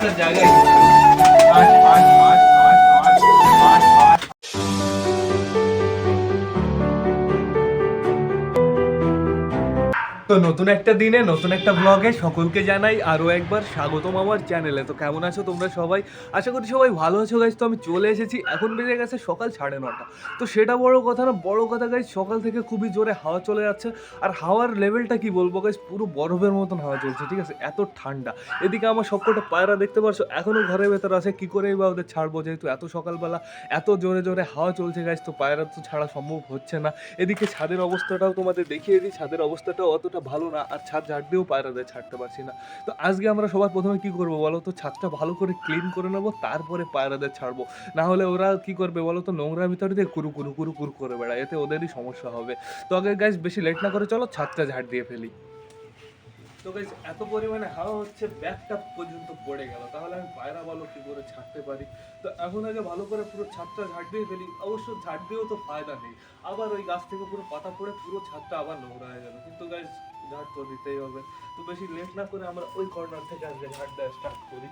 更加愿意。নতুন একটা দিনে, নতুন একটা ব্লগে সকলকে জানাই আরও একবার স্বাগতম আমার চ্যানেলে তো কেমন আছো তোমরা সবাই? আশা করি সবাই ভালো আছো গাইজ তো আমি চলে এসেছি, এখন বেজে গেছে সকাল সাড়ে নটা তো সেটা বড় কথা না, বড় কথা গাইজ সকাল থেকে খুবই জোরে হাওয়া চলে যাচ্ছে। আর হাওয়ার লেভেলটা কি বলব গাইজ পুরো বরফের মতন হাওয়া চলছে, ঠিক আছে? এত ঠান্ডা। এদিকে আমার সবকটা পায়রা দেখতে পারছ এখনও ঘরের ভেতর আছে, কি করেই বা ওদের ছাড়বো যেহেতু এত সকালবেলা, এত জোরে জোরে হাওয়া চলছে গাইজ তো পায়রা তো ছাড়া সম্ভব হচ্ছে না। এদিকে ছাদের অবস্থাটাও তোমাদের দেখিয়ে দিই, ছাদের অবস্থাটাও অতটা ভালো না, আর ছাদ ঝাড় দিয়েও পায়রাদের ছাড়তে পারছি না। তো আজকে আমরা সবার প্রথমে কি করব বলো তো? ছাদটা ভালো করে ক্লিন করে নেব, তারপরে পায়রাদের ছাড়বো। না হলে ওরা কি করবে বলো তো? নোংরা ভিতরে দিয়ে কুরু কুরু কুরু কুরু করে বেড়ায়, এতে ওদেরই সমস্যা হবে। তো আগে গাইজ বেশি লেট না করে চলো, ছাদটা ঝাড় দিয়ে ফেলি। তো গাইজ এত পরিমাণে হাওয়া হচ্ছে, ব্যাগটা পর্যন্ত পড়ে গেল। তাহলে আমি পায়রা বলো কি করে ছাড়তে পারি? তো এখন আগে ভালো করে পুরো ছাদটা ঝাড় দিয়ে ফেলি। অবশ্য ঝাড় দিয়েও তো ফায়দা নেই। আবার ওই গাছ থেকে পুরো পাতা পড়ে পুরো ছাদটা আবার নোংরা হয়ে গেল। কিন্তু গাইজ ঝাড় তো দিতেই হবে। তো বেশি লেট না করে আমরা ওই কর্নার থেকে আজকে ঘাটটা স্টার্ট করি।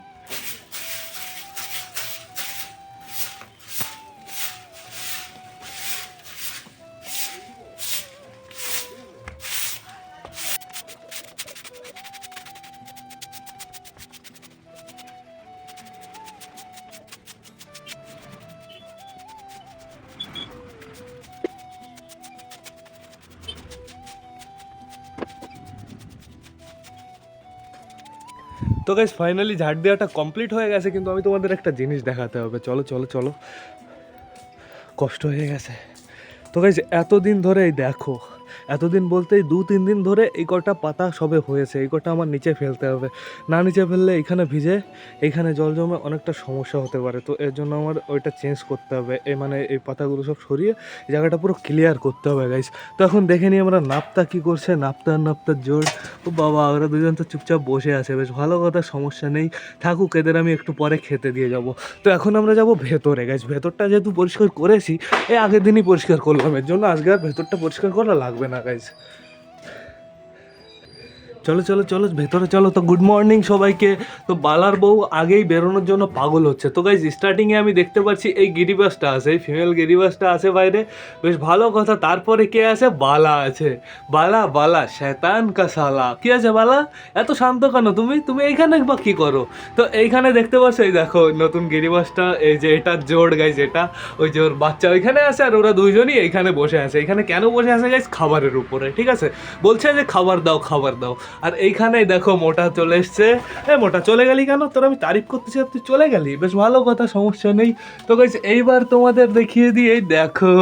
তো গাইজ ফাইনালি ঝাড় দেওয়াটা কমপ্লিট হয়ে গেছে, কিন্তু আমি তোমাদের একটা জিনিস দেখাতে হবে। চলো চলো চলো। কষ্ট হয়ে গেছে। তো গাইজ এতদিন ধরে এই দেখো এতদিন বলতেই দু, তিন দিন ধরে এই কটা পাতা সবে হয়েছে, এই কটা আমার নিচে ফেলতে হবে। না নিচে ফেললে এখানে ভিজে এইখানে জল জমে অনেকটা সমস্যা হতে পারে। তো এর জন্য আমার ওইটা চেঞ্জ করতে হবে। এই মানে এই পাতাগুলো সব সরিয়ে জায়গাটা পুরো ক্লিয়ার করতে হবে গাইস তো এখন দেখে নিই আমরা নাপ্তা কী করছে নাপ্তা নাপ্তার জোর। ও বাবা, ওরা দুজন তো চুপচাপ বসে আছে, বেশ ভালো কথা, সমস্যা নেই। থাকুক, এদের আমি একটু পরে খেতে দিয়ে যাব। তো এখন আমরা যাব ভেতরে গাইজ ভেতরটা যেহেতু পরিষ্কার করেছি, এই আগের দিনই পরিষ্কার করলাম। এর জন্য আজকে আর ভেতরটা পরিষ্কার করা লাগবে না। গাইজ চলো চলো চলো, ভেতরে চলো। তো গুড মর্নিং সবাইকে। তো বালার বউ আগেই বেরোনোর জন্য পাগল হচ্ছে। তো গাইজ স্টার্টিংয়ে আমি দেখতে পাচ্ছি এই গিরিবাসটা আছে, এই ফিমেল গিরিবাসটা আছে বাইরে। বেশ ভালো কথা, তারপরে কে আছে? বালা আছে। বালা বালা শেতান কাসালা কি আছে বালা? এত শান্ত কেন তুমি? তুমি এইখানে বা কী করো? তো এইখানে দেখতে পাচ্ছ, এই দেখো, নতুন গিরিবাসটা, এই যে এটা জোর গাইজ এটা। ওই যে ওর বাচ্চা ওইখানে আছে আর ওরা দুইজনই এইখানে বসে আছে। এখানে কেন বসে আছে গাইজ খাবারের উপরে, ঠিক আছে? বলছে যে খাবার দাও খাবার দাও। আর এইখানেই দেখো মোটা চলে এসছে। এ, মোটা চলে গেলি কেন? তোর আমি তারিফ করতেছি আর তুই চলে গেলি। বেশ ভালো কথা, সমস্যা নেই। তো গাইজ এইবার তোমাদের দেখিয়ে দিই, এই দেখো,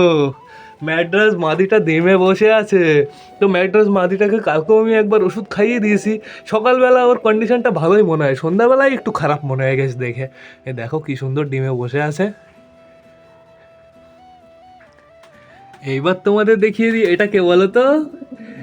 ম্যাড্রাস মাদিটা দেমে বসে আছে। তো ম্যাড্রাস মাদিটাকে কালকেও আমি একবার ওষুধ খাইয়ে দিয়েছি। সকালবেলা ওর কন্ডিশনটা ভালোই মনে হয়, সন্ধ্যাবেলায় একটু খারাপ মনে হয়ে গেছে দেখে। এ, দেখো কি সুন্দর ডিমে বসে আছে। এইবার তোমাদের দেখিয়ে দিই, এটা কে বলো তো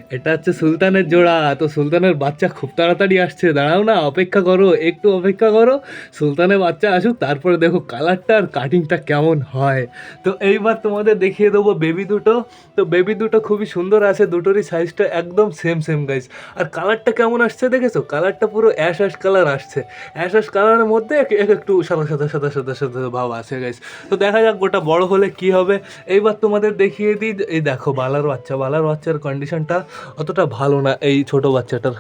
এটা হচ্ছে সুলতানের জোড়া। তো সুলতানের বাচ্চা খুব তাড়াতাড়ি আসছে। দাঁড়াও না, অপেক্ষা করো, একটু অপেক্ষা করো। সুলতানের বাচ্চা আসুক, তারপরে দেখো কালারটা আর কাটিংটা কেমন হয়। তো এইবার তোমাদের দেখিয়ে দেবো বেবি দুটো। তো বেবি দুটো খুবই সুন্দর আছে, দুটোরই সাইজটা একদম সেম সেম গাইজ আর কালারটা কেমন আসছে দেখেছ? কালারটা পুরো অ্যাশ অ্যাশ কালার আসছে। অ্যাশ অ্যাশ কালারের মধ্যে এক- এক, একটু সাদা সাদা সাদা সাদা সাদা ভাব আছে গাইজ তো দেখা যাক গোটা বড় হলে কি হবে। এইবার তোমাদের দেখিয়ে দিই। এই দেখো, বালার বাচ্চা। বালার বাচ্চার কন্ডিশনটা অতটা ভালো না এই ছোট বাচ্চাটার।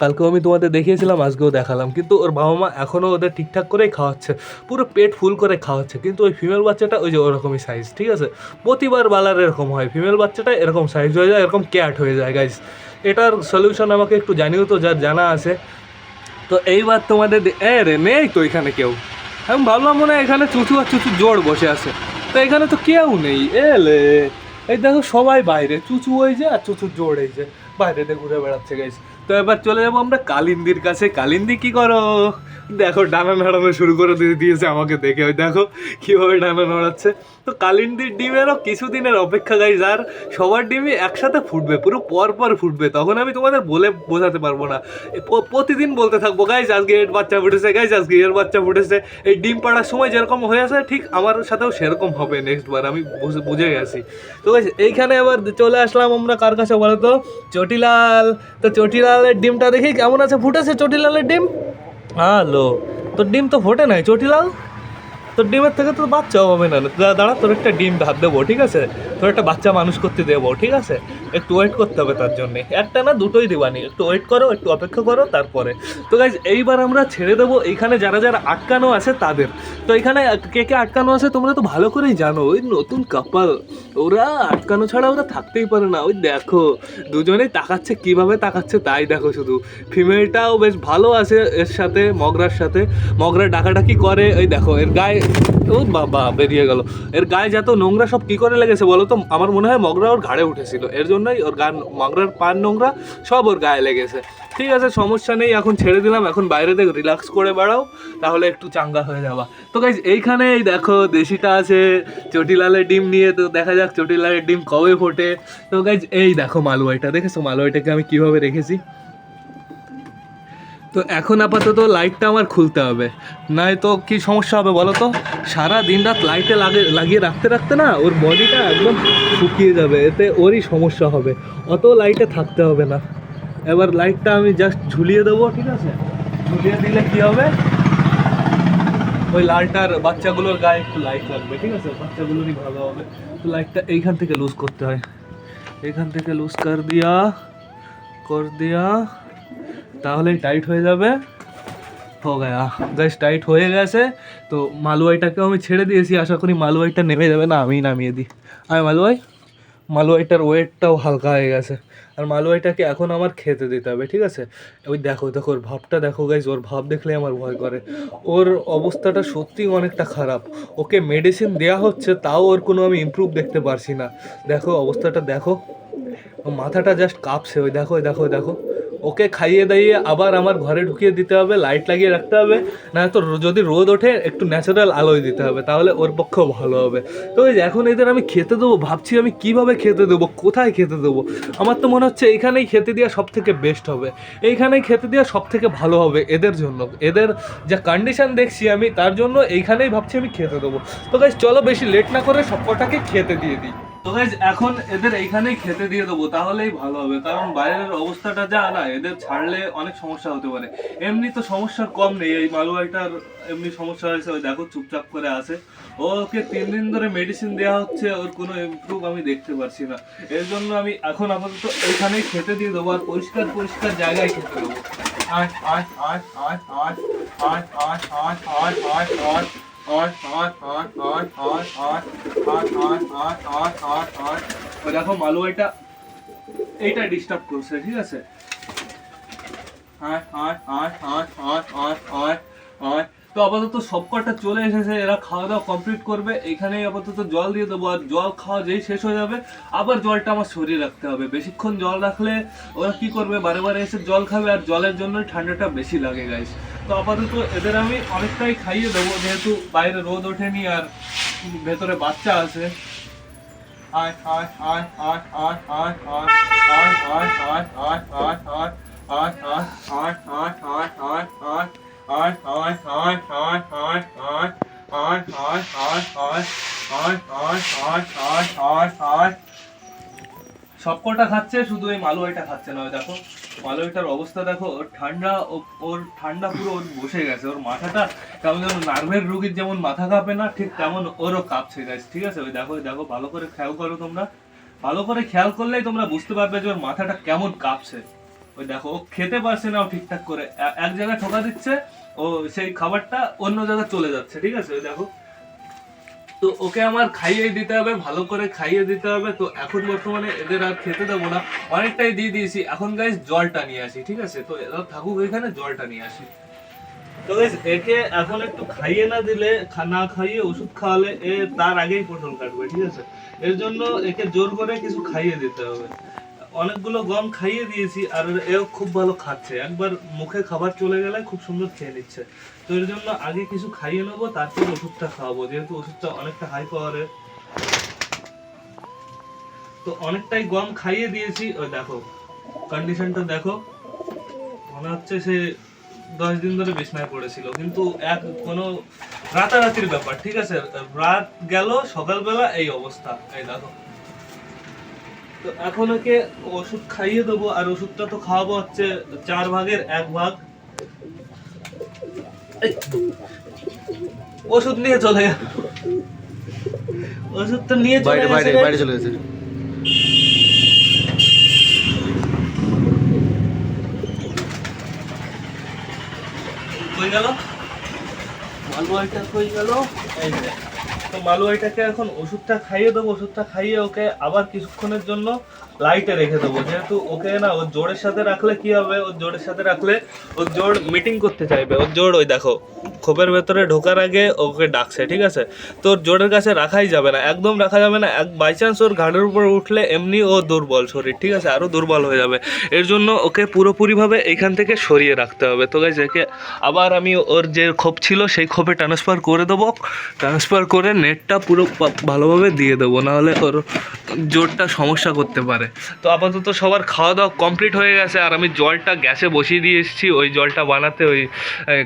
কালকেও আমি তোমাদের দেখিয়েছিলাম, আজকেও দেখালাম। কিন্তু ওর বাবা মা এখনও ওদের ঠিকঠাক করেই খাওয়াচ্ছে। পুরো পেট ফুল করে খাওয়াচ্ছে। কিন্তু ওই ফিমেল বাচ্চাটা ওই যে ওরকমই সাইজ ঠিক আছে? প্রতিবার বালার এরকম হয়। ফিমেল বাচ্চাটা এরকম সাইজ হয়ে যায়, এরকম ক্যাট হয়ে যায় গাইজ এটার সলিউশন আমাকে একটু জানিও তো, যার জানা আছে। তো এইবার তোমাদের এ রে, নেই তো এখানে কেউ। আমি ভাবলাম মনে হয় এখানে চুচু আর চুচু জোর বসে আছে। তো এখানে তো কেউ নেই, এলে? এই দেখো সবাই বাইরে, চুচু হয়ে যায় আর চুচু জোর হয়ে যায় বাইরে দিয়ে ঘুরে বেড়াচ্ছে গাইস তো এবার চলে যাব আমরা কালিন্দির কাছে। কালিন্দি, কি করো? দেখো ডানা নাড়ানো শুরু করে দিয়ে দিয়েছে আমাকে দেখে। ওই দেখো কীভাবে ডানা নাড়াচ্ছে। তো কালিন্দির ডিমেরও কিছুদিনের অপেক্ষা গাইজ আর সবার ডিমই একসাথে ফুটবে, পুরো পর পর ফুটবে। তখন আমি তোমাদের বলে বোঝাতে পারব না। প্রতিদিন বলতে থাকব গাইজ আজকে এর বাচ্চা ফুটেছে গাইজ আজকে এর বাচ্চা ফুটেছে। এই ডিম পাড়ার সময় যেরকম হয়ে আছে, ঠিক আমার সাথেও সেরকম হবে নেক্সট বার, আমি বুঝে গেছি। তো এইখানে আবার চলে আসলাম আমরা কার কাছে বলো তো চটিলাল। তো চটিলালের ডিমটা দেখি, কেমন আছে? ফুটেছে চটিলালের ডিম? હાલો તો ડીમ તો ફોટે નહીં ચોટીલાલ তোর ডিমের থেকে তো বাচ্চা হবে না। দাঁড়া, তোর একটা ডিম ভাত দেবো, ঠিক আছে? তোর একটা বাচ্চা মানুষ করতে দেবো, ঠিক আছে? একটু ওয়েট করতে হবে তার জন্যে। একটা না, দুটোই দেবানি। একটু ওয়েট করো, একটু অপেক্ষা করো, তারপরে। তো গাইজ এইবার আমরা ছেড়ে দেবো এইখানে যারা যারা আটকানো আছে তাদের। তো এখানে কে কে আটকানো আছে তোমরা তো ভালো করেই জানো। ওই নতুন কাপাল ওরা আটকানো ছাড়া ওরা থাকতেই পারে না। ওই দেখো, দুজনেই তাকাচ্ছে, কীভাবে তাকাচ্ছে তাই দেখো শুধু। ফিমেলটাও বেশ ভালো আছে এর সাথে, মগরার সাথে। মগরা ডাকাডাকি করে, ওই দেখো, এর গায়ে ও বাবা, বেরিয়ে গেল। এর গায়ে যত নোংরা সব কি করে লেগেছে বলো তো? আমার মনে হয় মগরা ওর ঘাড়ে উঠেছিল। এর জন্যই ওর গান মগরার পান নোংরা সব ওর গায়ে লেগেছে। ঠিক আছে, সমস্যা নেই, এখন ছেড়ে দিলাম। এখন বাইরে থেকে রিল্যাক্স করে বেড়াও, তাহলে একটু চাঙ্গা হয়ে যাবা। তো গাইজ এইখানে এই দেখো, দেশিটা আছে, চটিলালের ডিম নিয়ে, তো দেখা যাক চটিলালের ডিম কবে ফোটে। তো গাইজ এই দেখো মালুয়াইটা দেখেছ মালুয়াইটাকে আমি কীভাবে রেখেছি? তো এখন আপাতত লাইটটা আমার খুলতে হবে। নয় তো কি সমস্যা হবে বলো তো? সারা দিন রাত লাইটে লাগে, লাগিয়ে রাখতে রাখতে না ওর বডিটা একদম শুকিয়ে যাবে, এতে ওরই সমস্যা হবে। অত লাইটে থাকতে হবে না। এবার লাইটটা আমি জাস্ট ঝুলিয়ে দেবো, ঠিক আছে? ঝুলিয়ে দিলে কি হবে? ওই লালটার বাচ্চাগুলোর গায়ে একটু লাইট লাগবে, ঠিক আছে? বাচ্চাগুলোরই ভালো হবে। তো লাইটটা এইখান থেকে লুজ করতে হয়। এইখান থেকে লুজ কর দিয়া কর দিয়া। তাহলেই টাইট হয়ে যাবে। হো গয়া গাইস টাইট হয়ে গেছে। তো মালুয়াইটাকেও আমি ছেড়ে দিয়েছি, আশা করি মালুয়াইটা নেমে যাবে। না আমিই নামিয়ে দিই। আয় মালুয়াই, মালুয়াইটার ওয়েটটাও হালকা হয়ে গেছে। আর মালুয়াইটাকে এখন আমার খেতে দিতে হবে, ঠিক আছে? ওই দেখো দেখো, ওর ভাবটা দেখো গাইজ ওর ভাব দেখলে আমার ভয় করে। ওর অবস্থাটা সত্যিই অনেকটা খারাপ। ওকে মেডিসিন দেওয়া হচ্ছে, তাও ওর কোনো আমি ইমপ্রুভ দেখতে পারছি না। দেখো, অবস্থাটা দেখো। মাথাটা জাস্ট কাঁপছে, ওই দেখো দেখো দেখো। ওকে খাইয়ে দাইয়ে আবার আমার ঘরে ঢুকিয়ে দিতে হবে লাইট লাগিয়ে রাখতে হবে না তো যদি রোদ ওঠে, একটু ন্যাচারাল আলোয় দিতে হবে, তাহলে ওর পক্ষেও ভালো হবে। তো এখন এদের আমি খেতে দেবো, ভাবছি আমি কীভাবে খেতে দেবো, কোথায় খেতে দেবো? আমার তো মনে হচ্ছে এইখানেই খেতে দেওয়া সব থেকে বেস্ট হবে। এইখানেই খেতে দেওয়া সব থেকে ভালো হবে এদের জন্য। এদের যা কন্ডিশন দেখছি আমি, তার জন্য এইখানেই ভাবছি আমি খেতে দেবো। তো গাইজ চলো বেশি লেট না করে সব কটাকে খেতে দিয়ে দিই। তো গাইজ এখন এদের এইখানেই খেতে দিয়ে দেবো তাহলেই ভালো হবে কারণ বাইরের অবস্থাটা যা না এদের ছাড়লে অনেক সমস্যা হতে পারে এমনি তো সমস্যার কম নেই এই মালুয়াইটার এমনি সমস্যা হয়েছে ওই দেখো চুপচাপ করে আছে ওকে তিন দিন ধরে মেডিসিন দেওয়া হচ্ছে ওর কোনো ইমপ্রুভ আমি দেখতে পারছি না এর জন্য আমি এখন আপাতত এইখানেই খেতে দিয়ে দেবো আর পরিষ্কার পরিষ্কার জায়গায় খেতে দেবো আয় আয় আয় আয় আয় আয় আয় আয় আয় আয় আয় মালু এটা দেখো এইটা ডিস্টার্ব করছে ঠিক আছে আট আয় আয় আয় আয় আয় আয় আয় তো আপাতত সবকটা চলে এসেছে এরা খাওয়া দাওয়া কমপ্লিট করবে এখানেই আপাতত জল দিয়ে দেবো আর জল খাওয়া যেই শেষ হয়ে যাবে আবার জলটা আমার শরীরে রাখতে হবে বেশিক্ষণ জল রাখলে ওরা কি করবে বারে বারে এসে জল খাবে আর জলের জন্য ঠান্ডাটা বেশি লাগে গাইস তো আপাতত এদের আমি অনেকটাই খাইয়ে দেবো যেহেতু বাইরে রোদ ওঠেনি আর ভেতরে বাচ্চা আছে আয় আয় আয় আয় আয় আয় আয় আয় আয় আয় আয় আয় আয় আয় আয় আয় সবকটা খাচ্ছে, শুধু এই মালুয়াইটা খাচ্ছে না দেখো। মালুয়াইটার অবস্থা দেখো ওর ঠান্ডা ওর ঠান্ডা পুরো ওর বসে গেছে, ওর মাথাটা কেমন নার্ভের রুগীর যেমন মাথা কাঁপে না, ঠিক তেমন ওরও কাঁপছে গেছে ঠিক আছে? ওই দেখো দেখো, ভালো করে খেয়াল করো তোমরা। ভালো করে খেয়াল করলেই তোমরা বুঝতে পারবে যে ওর মাথাটা কেমন কাঁপছে। ওই দেখো, ও খেতে পারছে না ও ঠিকঠাক করে। এক জায়গায় ঠোকা দিচ্ছে, ও সেই খাবারটা অন্য জায়গায় চলে যাচ্ছে, ঠিক আছে? ওই দেখো। তো ওকে আমার খাইয়ে দিতে হবে, ভালো করে খাইয়ে দিতে হবে। তো এখন বর্তমানে এদের আর খেতে দেবো না। অনেকটাই দিয়ে দিয়েছি। এখন গাইজ জলটা নিয়ে আসি, ঠিক আছে? তো এরা থাকুক এখানে, জলটা নিয়ে আসি। তো গাইজ একে এখন একটু খাইয়ে না দিলে না খাইয়ে ওষুধ খাওয়ালে এ তার আগেই পটল কাটবে, ঠিক আছে? এর জন্য একে জোর করে কিছু খাইয়ে দিতে হবে। অনেকগুলো গম খাইয়ে দিয়েছি আর এও খুব ভালো খাচ্ছে। একবার মুখে খাবার চলে গেলে খুব সুন্দর খেয়ে নিচ্ছে। তো এর জন্য আগে কিছু খাইয়ে নেব, তারপর ওষুধটা খাওয়াবো। যেহেতু ওষুধটা অনেকটা হাই পাওয়ারের তো অনেকটাই গম খাইয়ে দিয়েছি। ওই দেখো কন্ডিশনটা দেখো। মনে হচ্ছে সে দশ দিন ধরে বিছনায় পড়েছিল। কিন্তু এক কোনো রাতারাতির ব্যাপার, ঠিক আছে? রাত গেল, সকালবেলা এই অবস্থা। এই দেখো। তো এখন ওকে ওষুধ খাইয়ে দেবো আর ওষুধটা তো খাওয়াবো হচ্ছে চার ভাগের এক ভাগ। ওষুধ নিয়ে চলে গেল। ওষুধ তো নিয়ে চলে বাইরে বাইরে বাইরে চলে গেছে। কই গেল? মালুয়াইটা কই গেল। এই তো মালুয়াইটাকে এখন ওষুধটা খাইয়ে দেবো, ওষুধটা খাইয়ে ওকে আবার কিছুক্ষণের জন্য লাইটে রেখে দেবো। যেহেতু ওকে না, ওর জোরের সাথে রাখলে কি হবে? ওর জোরের সাথে রাখলে ওর জোর মিটিং করতে চাইবে। ওর জোর ওই দেখো খোপের ভেতরে ঢোকার আগে ওকে ডাকছে, ঠিক আছে? তো ওর জোরের কাছে রাখাই যাবে না, একদম রাখা যাবে না। এক বাই চান্স ওর ঘাড়ের উপর উঠলে এমনি ও দুর্বল শরীর, ঠিক আছে? আরও দুর্বল হয়ে যাবে। এর জন্য ওকে পুরোপুরিভাবে এইখান থেকে সরিয়ে রাখতে হবে। তো গাইজ আবার আমি ওর যে খোপ ছিল, সেই খোপে ট্রান্সফার করে দেবো। ট্রান্সফার করে নেটটা পুরো ভালোভাবে দিয়ে দেবো নাহলে ওর জোরটা সমস্যা করতে পারে। তো আপাতত সবার খাওয়া দাওয়া কমপ্লিট হয়ে গেছে আর আমি জলটা গ্যাসে বসিয়ে দিয়ে এসেছি ওই জলটা বানাতে ওই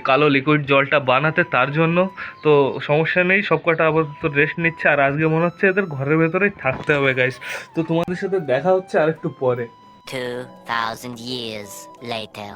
কালো লিকুইড জলটা বানাতে তার জন্য। তো সমস্যা নেই সব কটা আপাতত রেস্ট নিচ্ছে আর আজকে মনে হচ্ছে এদের ঘরের ভেতরেই থাকতে হবে গাইস তো তোমাদের সাথে দেখা হচ্ছে আর একটু পরে 2,000 years later.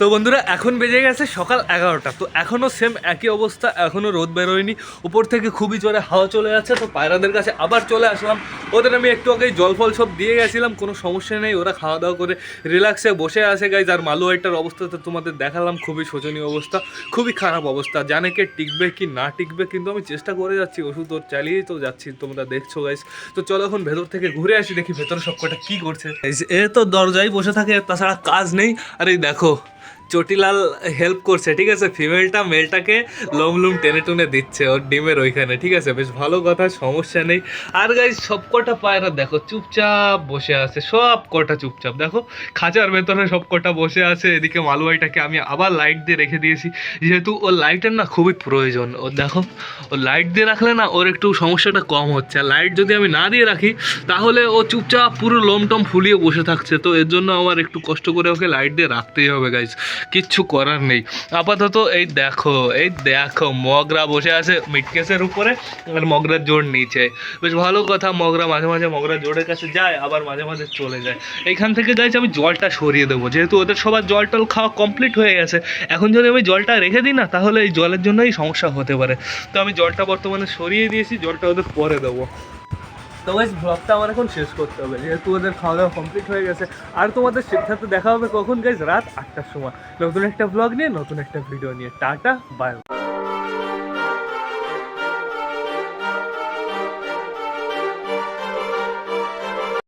তো বন্ধুরা, এখন বেজে গেছে সকাল এগারোটা। তো এখনও সেম একই অবস্থা এখনও রোদ বেরোয়নি। উপর থেকে খুবই জোরে হাওয়া চলে যাচ্ছে তো পায়রাদের কাছে আবার চলে আসলাম। ওদের আমি একটু আগেই জল ফল সব দিয়ে গেছিলাম, কোনো সমস্যা নেই, ওরা খাওয়া দাওয়া করে রিল্যাক্সে বসে আছে গাইজ আর মালু আইটার অবস্থা তো তোমাদের দেখালাম, খুবই শোচনীয় অবস্থা, খুবই খারাপ অবস্থা। জানে কে টিকবে কি না টিকবে, কিন্তু আমি চেষ্টা করে যাচ্ছি, ওষুধ ওর চালিয়েই তো যাচ্ছি, তোমরা দেখছ গাইজ তো চলো এখন ভেতর থেকে ঘুরে আসি, দেখি ভেতরে সব কটা কী করছে। এ তো দরজায় বসে থাকে, তাছাড়া কাজ নেই। আর এই দেখো চটিলাল হেল্প করছে, ঠিক আছে? ফিমেলটা মেলটাকে লোম লুম টেনে টুনে দিচ্ছে ওর ডিমের ওইখানে, ঠিক আছে? বেশ ভালো কথা, সমস্যা নেই। আর গাইজ সব কটা পায়রা দেখো, চুপচাপ বসে আছে সব কটা চুপচাপ। দেখো, খাঁচার ভেতরে সব কটা বসে আছে, এদিকে মালুয়াইটাকে আমি আবার লাইট দিয়ে রেখে দিয়েছি। যেহেতু ওর লাইটের না খুবই প্রয়োজন। ও দেখো, ও লাইট দিয়ে রাখলে না ওর একটু সমস্যাটা কম হচ্ছে। আর লাইট যদি আমি না দিয়ে রাখি, তাহলে ও চুপচাপ পুরো লোম টম ফুলিয়ে বসে থাকছে। তো এর জন্য আমার একটু কষ্ট করে ওকে লাইট দিয়ে রাখতেই হবে গাইজ কিচ্ছু করার নেই। আপাতত এই দেখো এই দেখো, মগরা বসে আছে মিটকেসের উপরে আর মগরার জোর নিচে। বেশ ভালো কথা, মগরা মাঝে মাঝে মগরা জোরের কাছে যায়, আবার মাঝে মাঝে চলে যায়। এইখান থেকে গাইজ আমি জলটা সরিয়ে দেবো, যেহেতু ওদের সবার জল টল খাওয়া কমপ্লিট হয়ে গেছে। এখন যদি আমি জলটা রেখে দিই না, তাহলে এই জলের জন্যই সমস্যা হতে পারে। তো আমি জলটা বর্তমানে সরিয়ে দিয়েছি, জলটা ওদের পরে দেবো। তো ওই ব্লগটা আমার এখন শেষ করতে হবে। যেহেতু ওদের খাওয়া দাওয়া কমপ্লিট হয়ে গেছে, আর তোমাদের সাথে দেখা হবে কখন গাইজ রাত আটটার সময়। নতুন একটা ব্লগ নিয়ে, নতুন একটা ভিডিও নিয়ে। Tata bye